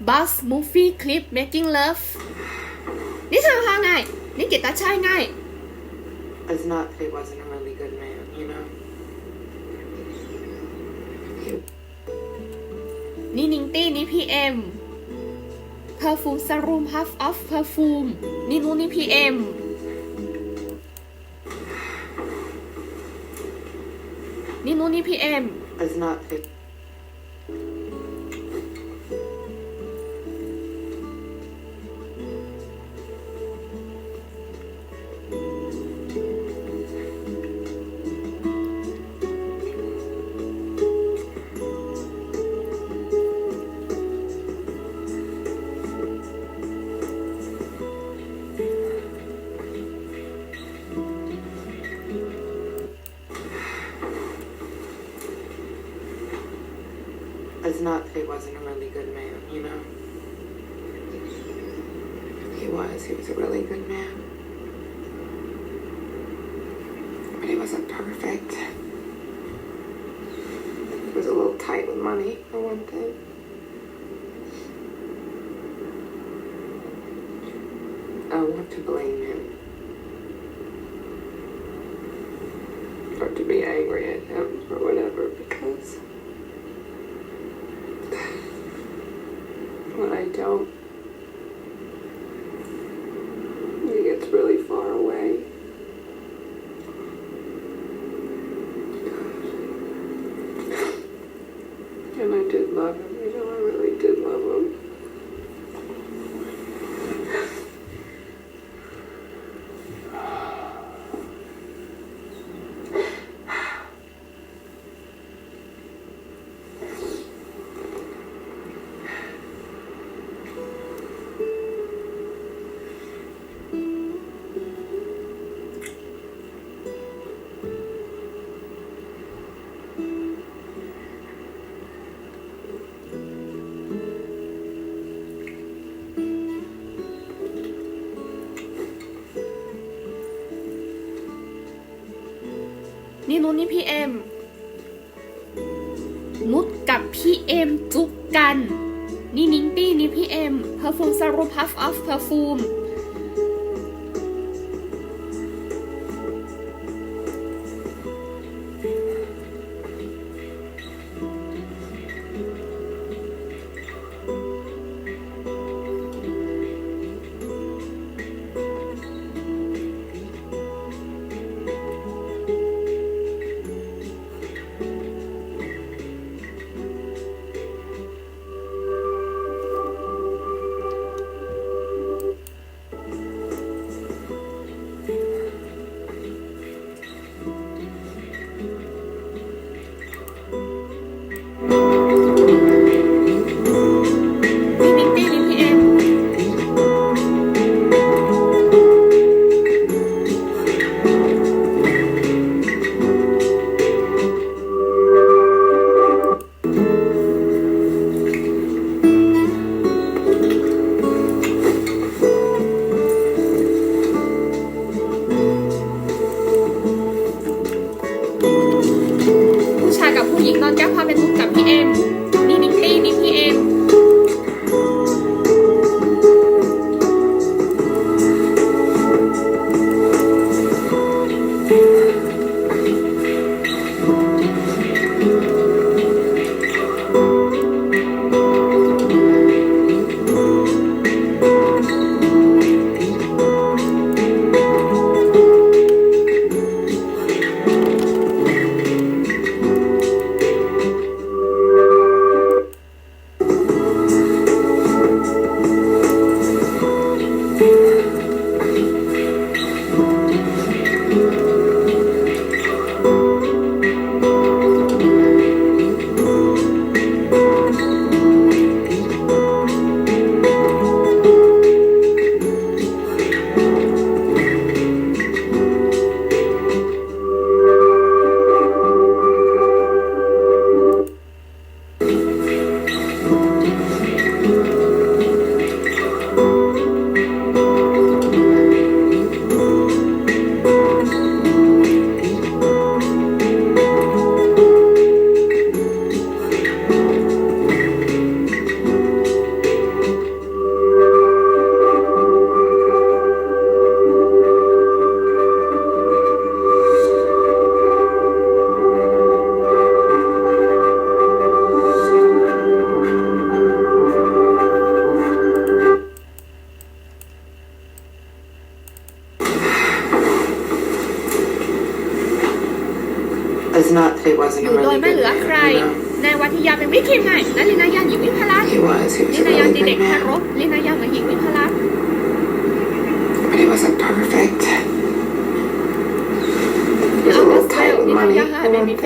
bus movie clip making love นี่ใช่ค่ะไงนี่เกตตาใช่ไง It's not that he wasn't a really good man, you know? He นี่นิงตี้นี่พีเอ็ม perfume serum half of perfume นี่นู้นนี่พีเอ็มนี่นู้นนี่พีเอ็ม It's not that not that he wasn't a really good man, you know? He was. He was a really good man. But he wasn't perfect. He was a little tight with money, for one thing. I want to blame him. Or to be angry at him or whatever don't, นี่นุชนี่พี่เอ็มนุชกับพี่เอ็มจุกกัน นี่นิงตี้นี่พี่เอ็มเพอร์ฟูมซารูพัฟออฟเพอร์ฟูม หญิงนอนแก้วพาเป็นทุกข์กับพี่เอ็ม a ยู่โดย really ไม่ good เหลือใคร man, you ในวันที่ยาเป็นวิคิมไงนันลินายาหญิงวิพลัส know? He was. He was ลิ a นายา really ตีเด็ก good ทา man. รกลินายาเหมือนหญิงวิพลัส But he wasn't perfect. He อ was a อกั little สเทล tight with ลินา money. ยาฮะ for เบ one บี้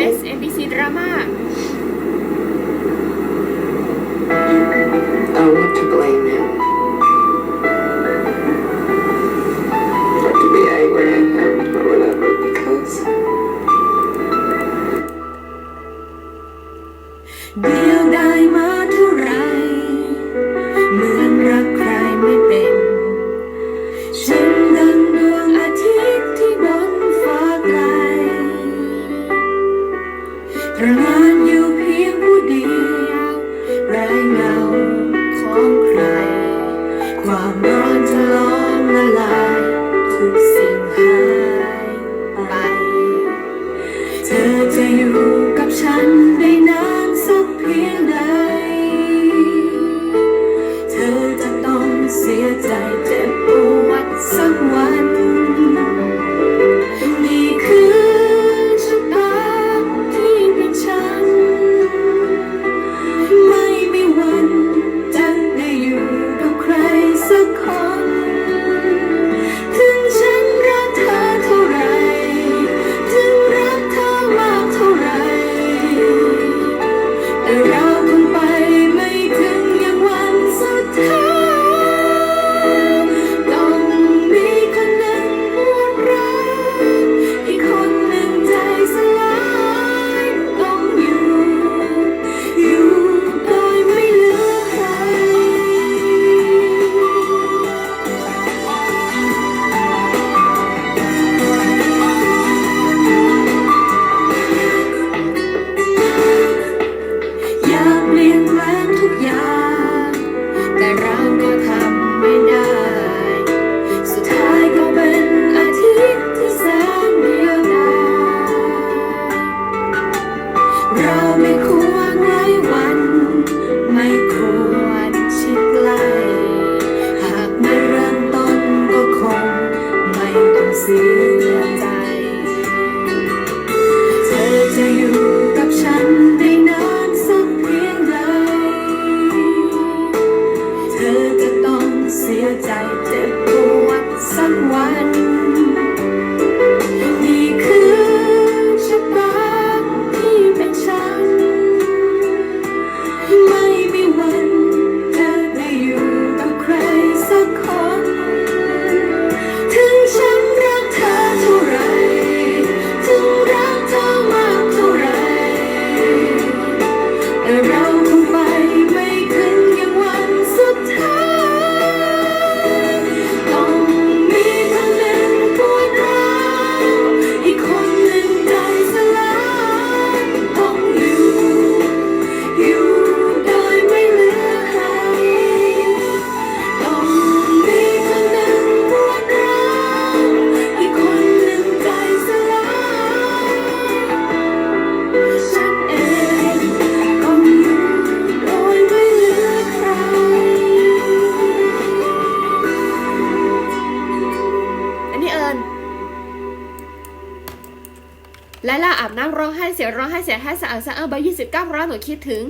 และล่าอาบน้ำร้องไห้เสียร้องไห้เสียให้สะอาดสะอานเบอร์ยี่สิบเก้าร้อยหนูคิดถึง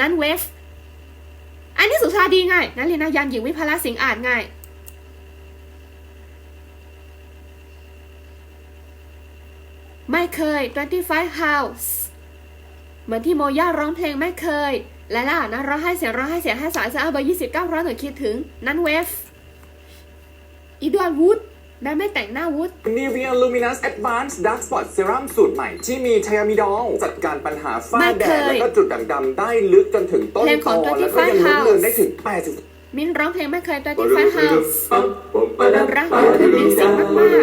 นั้นเวฟ อันนี้สุชาดีไงนั้นลีนายันหญิงวิภาลสิงห์อาจไงไม่เคย 25 house เหมือนที่โมย่าร้องเพลงไม่เคย และล่ะนะร้องไห้เสียงร้องไห้เสียงให้สายสะอาดเบอร์ยี่สิบเก้าร้อยหนูคิดถึง นั้นเวฟอีดวาร์ดวูด แม่ไม่แต่งหน้าวูด Nivea Luminous Advanced Dark Spot Serum สูตรใหม่ ที่มีไทอามิดอลจัดการปัญหาฝ้าไม่แดเคงยและก็จุดด่างดำได้ลึกจนถึงต้นเพลงขตองอ25แล้วก็ยังลดเลือนได้ถึง 80มินร้องเพลงไม่เคย25 house เรารักยูทูบมิวสิกมากๆ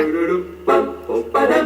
ฉั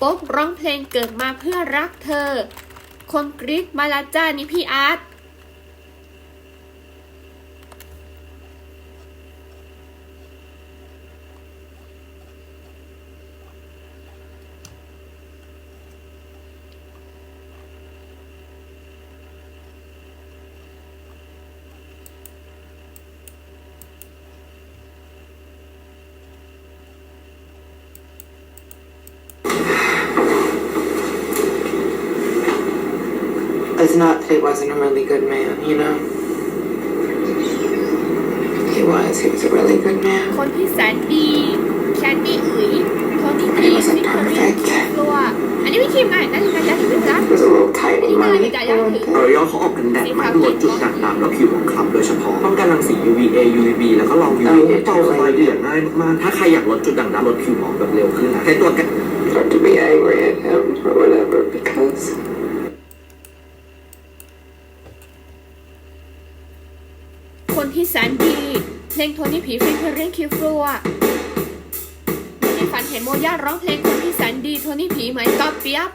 ป๊กร้องเพลงเกิดมาเพื่อรักเธอ คนกรีกมาลาจ้านี่พี่อาร์ต It's not that he wasn't a really good man, you know? He was. He was a really good man. คนที่แสนดีแคนดี้อุ๋ยโทนี่พีวิกตอเรียตัวอันนี้พี่คิมไงนั่นคือการยัดถึงนะ He was a little tight อัน with นี้ก็เลย money. มีการยัดถึงเออยอเขาออกกันแดดมาลดจุดด่างดำแล้วผิวของคล้ำโดยเฉพาะป้องกันรังสี UVA UVB แล้วก็ลอง UVA เป่าสบายดีอย่างง่ายมากๆ ถ้าใครอยากลดจุดด่างดำลดผิวหมองแบบเร็วขึ้นนะใช้ตัวกัน Start to be angry at him or whatever because คนที่แสนดี เพ ลงโทนี่ผีฟิงเพลงคิวฟลัวในฝันเห็นโมย่าร้องเพลงคนที่แสนดีโทนี่ผีไหมก็เปียบ